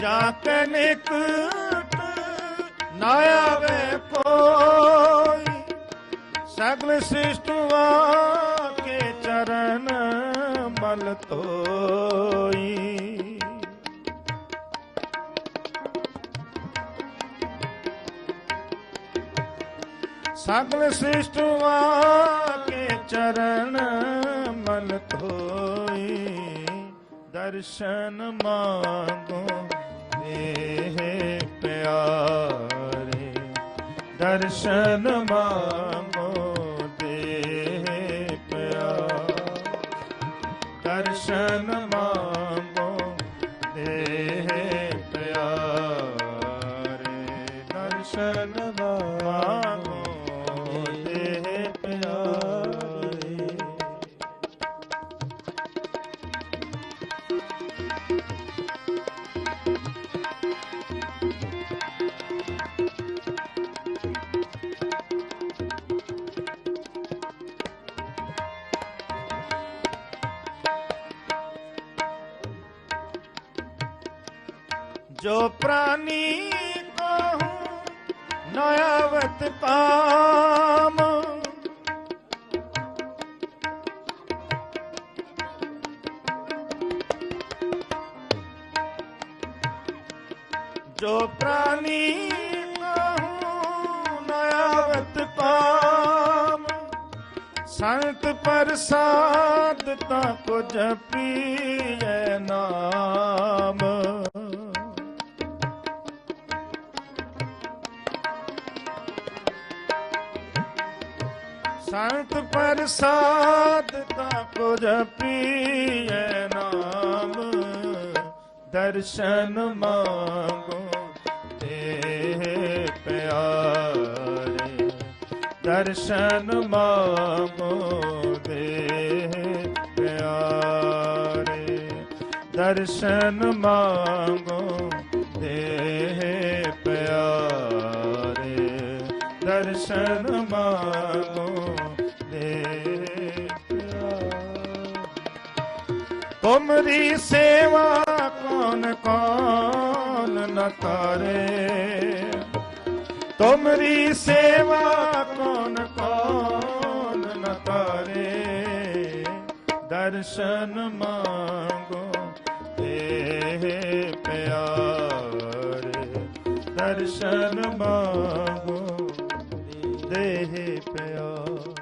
ਜਾ ਕੇ ਨਿਕਟ ਨਾ ਆਵੇ ਕੋਈ। ਸਗਲ ਸ੍ਰਿਸ਼ਟਵਾ ਕੇ ਚਰਨ ਮਲ ਤੋਈ। ਸਗਲ ਸ੍ਰਿਸ਼ਟਵਾ ਕੇ ਚਰਨ ਮਲ ਤੋਈ। ਦਰਸ਼ਨ ਮੰਗੋ ਦੇਹ ਪਿਆਰੇ ਦਰਸ਼ਨ ਮਾਮੋ ਦੇ ਪਿਆਰੇ ਦਰਸ਼ਨ ਮਾਮੋ ਦੇ ਜੋ ਪ੍ਰਾਨੀ ਕਹੂੰ, ਨਯਵਤ ਕਾਮ ਜੋ ਪ੍ਰਾਨੀ ਕਹੂੰ, ਨਯਵਤ ਕਾਮ ਸੰਤ ਪ੍ਰਸਾਦ ਤਾ ਕੋ ਜਪੀਐ ਨਾਮ। ਸੰਤ ਪ੍ਰਸਾਦ ਤਾ ਕੋ ਜਪੀਐ ਨਾਮ, ਦਰਸ਼ਨ ਮੰਗੋ ਤੇ ਪਿਆਰੇ। ਦਰਸ਼ਨ ਮੰਗੋ ਦੇ ਪਿਆਰੇ। ਦਰਸ਼ਨ ਮੰਗੋ ਦੇ ਪਿਆਰੇ। ਦਰਸ਼ਨ ਮਾਨੋ ਦੇ ਪਿਆਰੇ ਤੁਮਰੀ ਸੇਵਾ ਕੌਣ ਕੌਣ ਨ ਕਰੇ? ਤੁਮਰੀ ਸੇਵਾ ਕੌਣ ਕੌਣ ਨ ਕਰੇ? ਦਰਸ਼ਨ ਮੰਗੋ ਤੇ ਪਿਆਰੇ। ਦਰਸ਼ਨ ਮੰਗੋ ਦੇਹ ਪਿਆਰੇ।